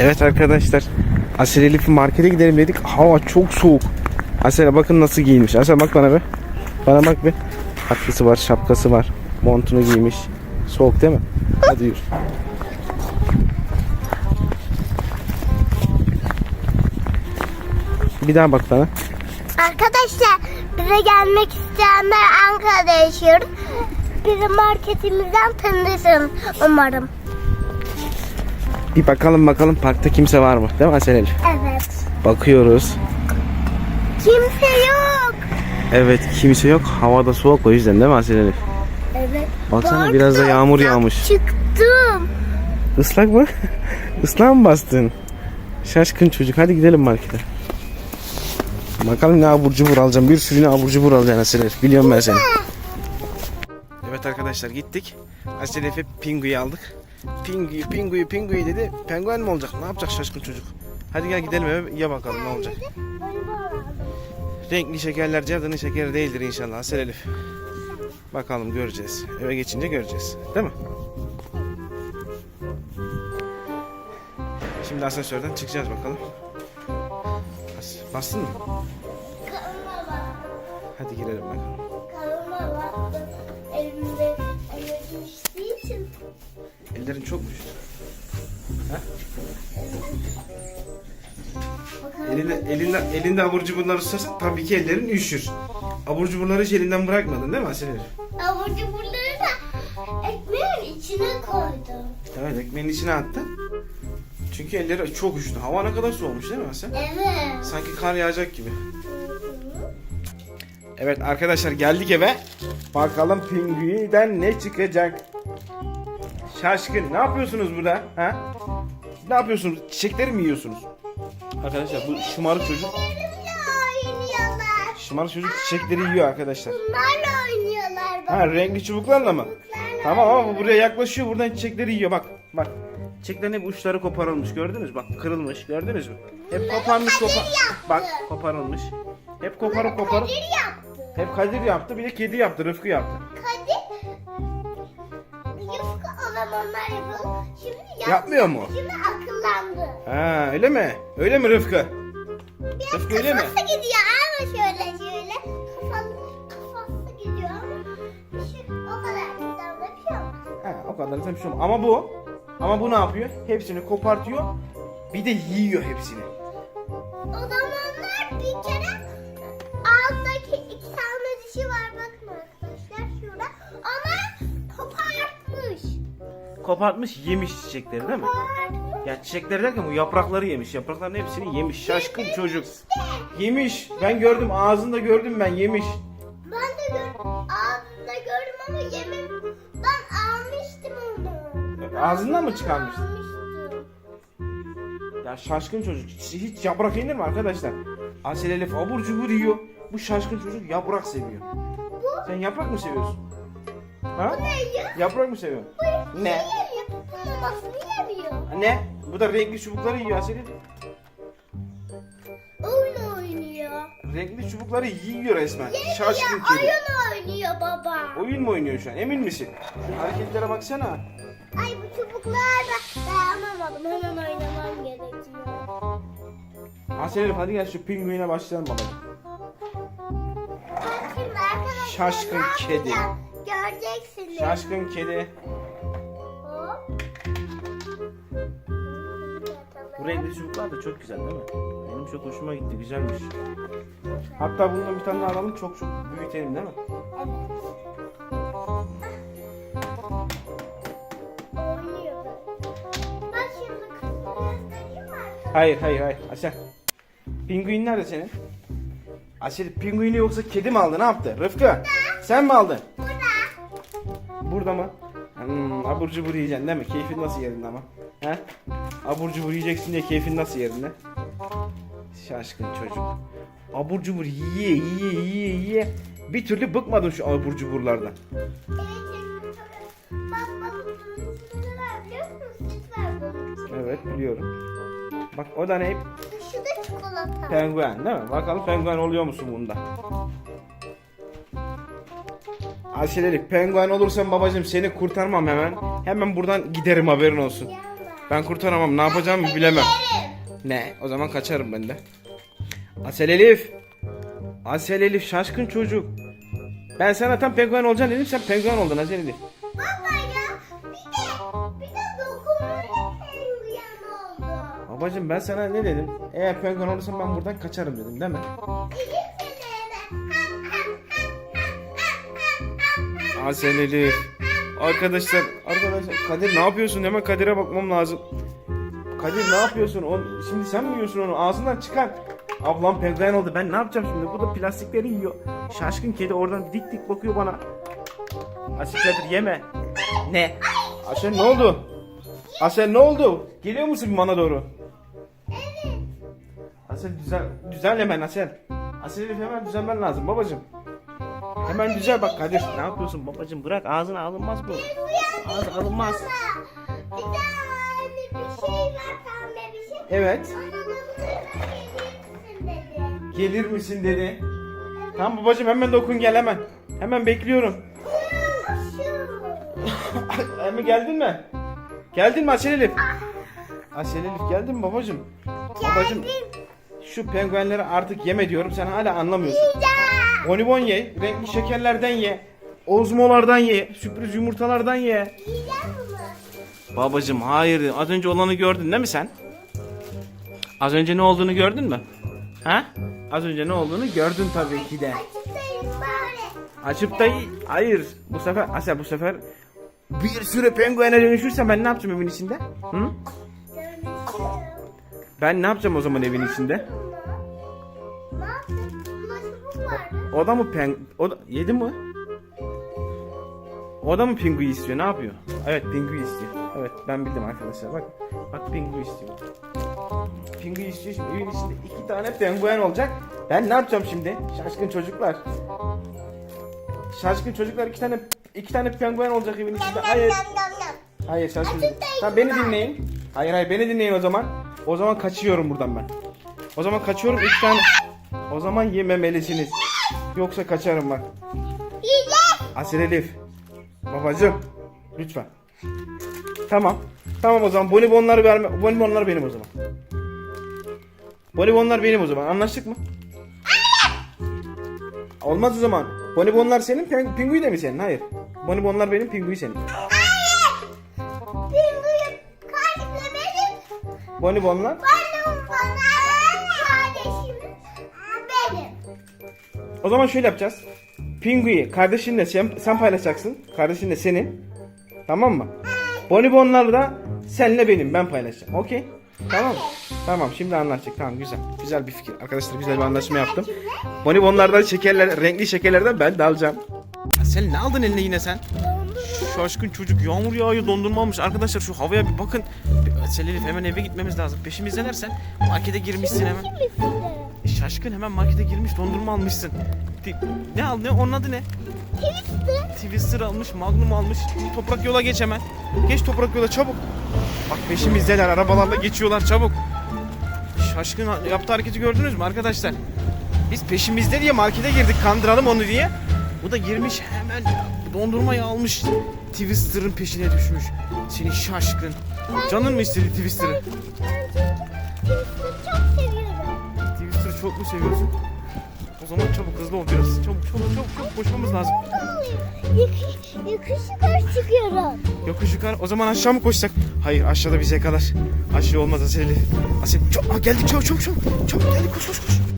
Evet arkadaşlar. Asel Elif markete gidelim dedik. Hava çok soğuk. Asel'e bakın nasıl giyinmiş. Asel bak bana be. Bana bak be. Atkısı var, şapkası var. Montunu giymiş. Soğuk değil mi? Hadi yürü. Bir daha bak bana. Arkadaşlar bize gelmek isteyenler Ankara'da yaşıyor. Bizi marketimizden tanırsın umarım. Bir bakalım bakalım parkta kimse var mı? Değil mi Asel Elif? Evet. Bakıyoruz. Kimse yok. Evet kimse yok. Hava da soğuk o yüzden değil mi Asel Elif? Evet. Baksana biraz da yağmur yağmış. Çıktım. Islak mı? Islak mı bastın? Şaşkın çocuk. Hadi gidelim markete. Bakalım ne abur cubur alacağım. Bir sürü ne abur cubur alacaksın Asel Elif. Biliyorum ben seni. Evet arkadaşlar gittik. Asel Elif'e pinguyu aldık. Pinguyu, pinguyu, pinguyu dedi. Penguen mi olacak? Ne yapacak şaşkın çocuk? Hadi gel gidelim eve ye bakalım ne olacak. Renkli şekerler cadının şekeri değildir inşallah Asel Elif. Bakalım göreceğiz. Eve geçince göreceğiz. Değil mi? Şimdi asansörden çıkacağız bakalım. Bas, bastın mı? Hadi girelim bakalım. Ellerin çok üşüdü? Bakalım. Elinde, elinde, elinde abur cuburlar ısırsan tabii ki ellerin üşür. Abur cuburları hiç elinden bırakmadın değil mi Asil Elif? Abur cuburları da ekmeğin içine koydum. Evet ekmeğin içine attın. Çünkü elleri çok üşüdü. Hava ne kadar soğumuş değil mi Asel? Evet. Sanki kar yağacak gibi. Evet arkadaşlar geldik eve. Bakalım pingüiden ne çıkacak? Şaşkın ne yapıyorsunuz burada? Ha? Ne yapıyorsunuz? Çiçekleri mi yiyorsunuz? Arkadaşlar bu şımarık çocuk oynuyorlar. şımarık çocuk çiçekleri yiyor arkadaşlar. Bunlarla oynuyorlar. Ha renkli çubuklarla mı? Tamam ama bu buraya yaklaşıyor buradan çiçekleri yiyor bak. Bak. Çiçeklerin hep uçları koparılmış gördünüz mü? Bak kırılmış gördünüz mü? Hep koparmış kopar. Bak koparılmış. Hep koparıp koparıp. Kadir yaptı. Hep Kadir yaptı bir de kedi yaptı Rıfkı yaptı. Zamanlar yapıyor. Şimdi yaptı. Yapmıyor mu? Şimdi akıllandı. Ha öyle mi? Öyle mi Rıfkı? Biraz Rıfkı öyle mi? kafası gidiyor ama şöyle şöyle. Kafası, kafası gidiyor ama şu, o kadar güzel yapıyor. Ha o kadar da bir şey olmaz. Ama bu ama bu ne yapıyor? Hepsini kopartıyor. Bir de yiyor hepsini. Kopartmış yemiş çiçekleri değil mi? Ya çiçekleri derken bu yaprakları yemiş. Yaprakların hepsini yemiş. Şaşkın çocuk. Yemiş. Ben gördüm ağzında gördüm ben yemiş. Ben de gör, ağzında gördüm ama yemem. Ben almıştım onu. Ağzından mı çıkarmıştın? Almıştım. Ya şaşkın çocuk. Hiç, hiç yaprak yenir mi arkadaşlar? Asel Elif abur cubur yiyor. Bu şaşkın çocuk yaprak seviyor. Bu Sen yaprak mı seviyorsun? Ha? ne ya? Yaprak mı seviyorsun? Bu Ne? Bu mamasını yemiyor. Ne? Bu da renkli çubukları yiyor Asel Elif. Oyun oynuyor. Renkli çubukları yiyor resmen. Yemiyor. Şaşkın kedi. Oyun oynuyor baba. Oyun mu oynuyor şu an? Emin misin? Şu hareketlere baksana. Ay bu çubuklar da dayanamadım. Hemen oynamam gerekiyor. Asel Elif hadi gel şu pinguine başlayalım bakalım. Şaşkın kedi. yapacağım? Göreceksiniz. Şaşkın kedi. Hop. Bu renkli çubuklar da çok güzel değil mi? Benim çok hoşuma gitti. Güzelmiş. Hatta bundan bir tane daha alalım. Çok çok büyütelim değil mi? Arkadaşlar? Hayır hayır hayır. Asel. Pinguin nerede senin? Asel pinguini yoksa kedi mi aldı? Ne yaptı? Rıfkı. Sen mi aldın? Burada. Mı? Hmm, abur cubur yiyeceksin değil mi? Keyfin nasıl yerinde ama? He? Abur cubur yiyeceksin diye keyfin nasıl yerinde? Şaşkın çocuk. Abur cubur yiye yiye yiye yiye. Bir türlü bıkmadın şu abur cuburlardan. Evet biliyorum. Bak o da ne? Şu da çikolata. Penguen değil mi? Bakalım penguen oluyor musun bunda? Dedi penguen olursan babacığım seni kurtarmam hemen. Hemen buradan giderim haberin olsun. Ben kurtaramam. Ne yapacağımı bilemem. Ne? O zaman kaçarım ben de. Asel Elif. Asel Elif şaşkın çocuk. Ben sana tam penguen olacaksın dedim sen penguen oldun Asel Elif. Baba ya bir de bir de dokunmalı penguen oldu. Babacım ben sana ne dedim? Eğer penguen olursan ben buradan kaçarım dedim değil mi? Asel Elif. Arkadaşlar, arkadaşlar Kadir ne yapıyorsun? Hemen Kadir'e bakmam lazım. Kadir ne yapıyorsun? O, şimdi sen mi yiyorsun onu? Ağzından çıkar. Ablam penguen oldu. Ben ne yapacağım şimdi? Bu da plastikleri yiyor. Şaşkın kedi oradan dik dik bakıyor bana. Asel Kadir yeme. Ne? Asel ne oldu? Asel ne oldu? Geliyor musun bana doğru? Evet. Asel düzel, düzel hemen Asel. Asel hemen düzelmen lazım babacım. Hemen düzel bak Kadir. Ne yapıyorsun babacım? Bırak ağzına alınmaz bu. Ağzı alınmaz. Bir tane bir şey var pembe bir şey. Evet. Gelir misin dedi. Tamam babacım hemen dokun gel hemen. Hemen bekliyorum. Hemen geldin mi? Geldin mi Asel Elif? Asel Elif geldin mi babacım? Babacım şu penguenleri artık yeme diyorum sen hala anlamıyorsun. Güzel. Bonibon ye, renkli şekerlerden ye, ozmolardan ye, sürpriz yumurtalardan ye. Güzel bunu. Babacım hayır az önce olanı gördün değil mi sen? Az önce ne olduğunu gördün mü? Ha? Az önce ne olduğunu gördün tabii ki de. Açıp da hayır bu sefer Asya bu sefer bir sürü penguene dönüşürsen ben ne yapacağım evin içinde? Hı? Ben ne yapacağım o zaman evin içinde? Vardı. O da mı peng... O da... Yedi mi? O da mı pingui istiyor? Ne yapıyor? Evet pingui istiyor. Evet ben bildim arkadaşlar. Bak bak pingui istiyor. Pingui istiyor şimdi evin içinde iki tane penguen olacak. Ben ne yapacağım şimdi? Şaşkın çocuklar. Şaşkın çocuklar iki tane iki tane penguen olacak evin içinde. Hayır. Hayır şaşkın. Tamam beni ben. dinleyin. Hayır hayır beni dinleyin o zaman. O zaman kaçıyorum buradan ben. O zaman kaçıyorum iki tane. O zaman yememelisiniz. Yoksa kaçarım bak. Asil Elif. Babacım. Lütfen. Tamam. Tamam o zaman bonibonları verme. Bonibonlar benim o zaman. Bonibonlar benim o zaman. Anlaştık mı? Olmaz o zaman. Bonibonlar senin, ping- pingui de mi senin? Hayır. Bonibonlar benim, pingui senin. Pingüin kardeşle benim. Bonibonlar O zaman şöyle yapacağız. Pingu'yu kardeşinle sen, sen paylaşacaksın. Kardeşinle senin. Tamam mı? Bonibonları da senle benim. Ben paylaşacağım. Okey? Tamam. Tamam şimdi anlaştık. Tamam güzel. Güzel bir fikir. Arkadaşlar güzel bir anlaşma yaptım. Bonibonlardan şekerler, renkli şekerlerden ben de alacağım. Sen ne aldın eline yine sen? Şaşkın çocuk yağmur yağıyor dondurma almış. Arkadaşlar şu havaya bir bakın. Selin Elif hemen eve gitmemiz lazım. Peşimizdeler sen. Markete girmişsin hemen. Şaşkın hemen markete girmiş dondurma almışsın. Ne al ne onun adı ne? Twister. Twister almış, Magnum almış. Toprak yola geç hemen. Geç toprak yola çabuk. Bak peşimizdeler arabalarla geçiyorlar çabuk. Şaşkın yaptığı hareketi gördünüz mü arkadaşlar? Biz peşimizde diye markete girdik kandıralım onu diye. Bu da girmiş hemen dondurmayı almış. Twister'ın peşine düşmüş. Seni şaşkın. Canın mı istedi Twister'ı? Çok mu seviyorsun? O zaman çabuk hızlı ol biraz. Çabuk çabuk çabuk çabuk koşmamız lazım. Yokuş, yokuş yukarı çıkıyorum. Yokuş yukarı. O zaman aşağı mı koşsak? Hayır aşağıda bize kadar. Aşağı olmaz Asil. Asil çok Aa, geldik çabuk çabuk çabuk. Çabuk geldik koş koş koş.